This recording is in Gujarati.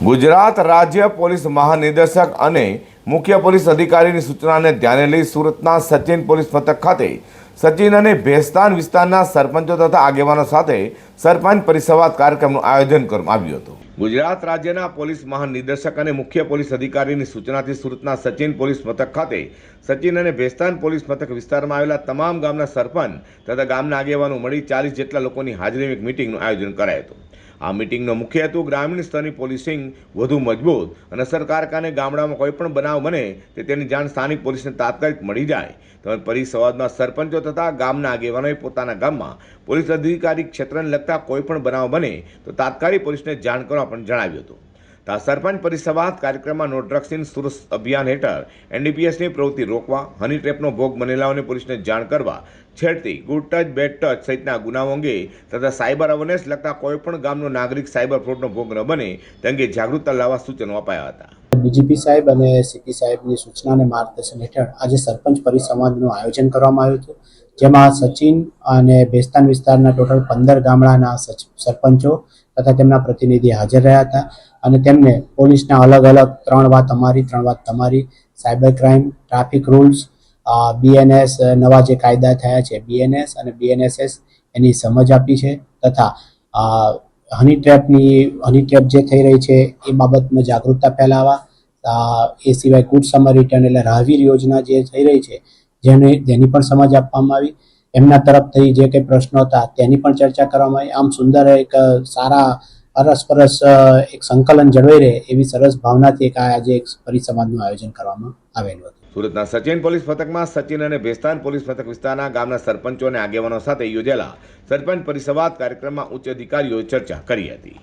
ગુજરાત રાજ્ય પોલીસ મહાનિદેશક અને મુખ્ય પોલીસ અધિકારીની સૂચનાને ધ્યાને લઈ સુરતના સચિન પોલીસ મથક ખાતે સચિન અને ભેસ્તાન વિસ્તારના સરપંચો તથા આગેવાનો સાથે સરપંચ પરિસંવાદ કાર્યક્રમનું આયોજન કરવામાં આવ્યું હતું. ગુજરાત રાજ્યના પોલીસ મહાનિદેશક અને મુખ્ય પોલીસ અધિકારીની સૂચનાથી સુરતના સચિન પોલીસ મથક ખાતે સચિન અને ભેસ્તાન પોલીસ મથક વિસ્તારમાં આવેલા તમામ ગામના સરપંચ તથા ગામના આગેવાનો મળી ચાલીસ જેટલા લોકોની હાજરીમાં એક મિટિંગનું આયોજન કરાયું હતું. આ મિટિંગનો મુખ્ય હેતુ ગ્રામીણ સ્તરની પોલીસિંગ વધુ મજબૂત અને અસરકારક અને ગામડામાં કોઈ પણ બનાવ બને તે તેની જાણ સ્થાનિક પોલીસને તાત્કાલિક મળી જાય. તેમજ પરિસંવાદમાં સરપંચો તથા ગામના આગેવાનોએ પોતાના ગામમાં પોલીસ અધિકારી ક્ષેત્રને લગતા કોઈ પણ બનાવ બને તો તાત્કાલિક પોલીસને જાણ કરવા પણ જણાવ્યું હતું. તો આ સરપંચ પરિસંવાદ કાર્યક્રમમાં નો ડ્રગ્સ ઇન અભિયાન હેઠળ એનડીપીએસની પ્રવૃત્તિ રોકવા, હની ટ્રેપનો ભોગ બનેલાઓને પોલીસને જાણ કરવા, છેડતી ગુડ ટચ, બેડ ટચ સહિતના ગુનાઓ અંગે તથા સાયબર અવેરનેસ લગતા કોઈપણ ગામનો નાગરિક સાયબર ફ્રોડનો ભોગ ન બને તે અંગે જાગૃતતા લાવવા સૂચનો અપાયા હતા. ડીજીપી સાહેબ અને સીપી સાહેબની સૂચના અને માર્ગદર્શન હેઠળ આજે સરપંચ પરિસંવાદનું આયોજન કરવામાં આવ્યું હતું, જેમાં સચિન અને બેસ્તાન વિસ્તારના ટોટલ પંદર ગામડાના સરપંચો તથા તેમના પ્રતિનિધિ હાજર રહ્યા હતા અને તેમને પોલીસના અલગ અલગ ત્રણ વાત અમારી, ત્રણ વાત તમારી, cyber crime, traffic rules BNS નવા જે કાયદા થયા છે, બીએનએસ અને બીએનએસએસ એની સમજ આપી છે તથા હની ટ્રેપની હની ટ્રેપ જે થઈ રહી છે એ બાબતમાં જાગૃતતા ફેલાવવા એ સિવાય ગુડ સમર રિટર્ન એટલે રાહવીર યોજના જે થઈ રહી છે, જેની તેની પણ સમજ આપવામાં આવી. એમના તરફથી જે કંઈ પ્રશ્નો હતા, તેની પણ ચર્ચા કરવામાં આવી. આમ સુંદર એક સારા, અરસપરસ એક સંકલન જળવાઈ રહે એવી સરસ ભાવનાથી એક આજે એક પરિસંવાદનું આયોજન કરવામાં આવેલું હતું. સુરતના સચિન પોલીસ મથકમાં સચિન અને ભેસ્તાન પોલીસ મથક વિસ્તારના ગામના સરપંચો અને આગેવાનો સાથે યોજેલા સરપંચ પરિસંવાદ કાર્યક્રમમાં ઉચ્ચ અધિકારીઓએ ચર્ચા કરી હતી.